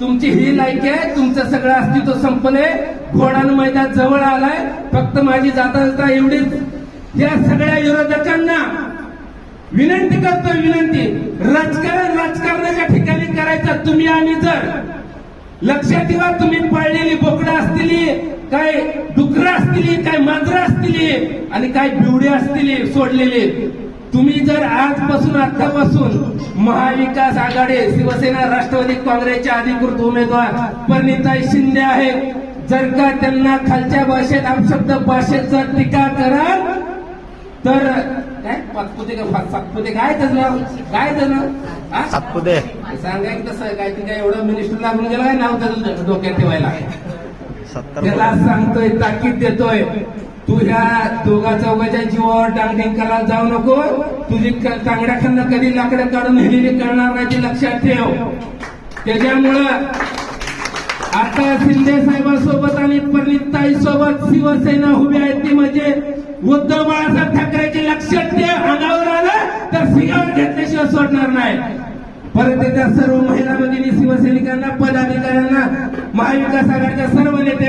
तुमची ही लायकी आहे तुमचं सगळं अस्तित्व संपलंय. घोडान मैदान जवळ आलाय. फक्त माझी जाता जाता एवढीच. या सगळ्या विरोधकांना विनंती करतो विनंती. राजकारण राजकारणाच्या ठिकाणी करायचं तुम्ही आम्ही जर. लक्षात ठेवा तुम्ही पाळलेली बोकडं असतील काय डुकरं असतील काय मांजरं असतील आणि काय बिवडे असतील सोडलेले. तुम्ही जर आजपासून आतापासून महाविकास आघाडी शिवसेना राष्ट्रवादी काँग्रेसचे अधिकृत उमेदवार परिणिताई शिंदे आहेत. जर का त्यांना खालच्या भाषेत अपशब्द भाषेत जर टीका कराल तर काय? पाचपुते का? सातपुते काय त्याचं काय हा? सातपुते. सांगा की तसं काय ते काय एवढं मिनिस्टर लागून गेलं काय नाव त्याचं डोक्यात ठेवायला. त्याला सांगतोय ताकीद देतोय. तुझ्या दोघा चौघाच्या जीवावर डांगडिंकाला जाऊ नको. तुझी क- तांगड्याखांना कधी लाकडं काढून नेलेली करणार नाही ती लक्षात ठेव. त्याच्यामुळं आता शिंदे साहेबांसोबत आणि परिणिताई सोबत शिवसेना उभी आहे ती म्हणजे उद्धव बाळासाहेब ठाकरेचे लक्षात ठेव. अंगावर आलं तर सिगावर घेतल्याशिवाय सोडणार नाही. परत त्या सर्व महिला भगिनी शिवसैनिकांना पदाधिकाऱ्यांना महाविकास आघाडीच्या सर्व नेते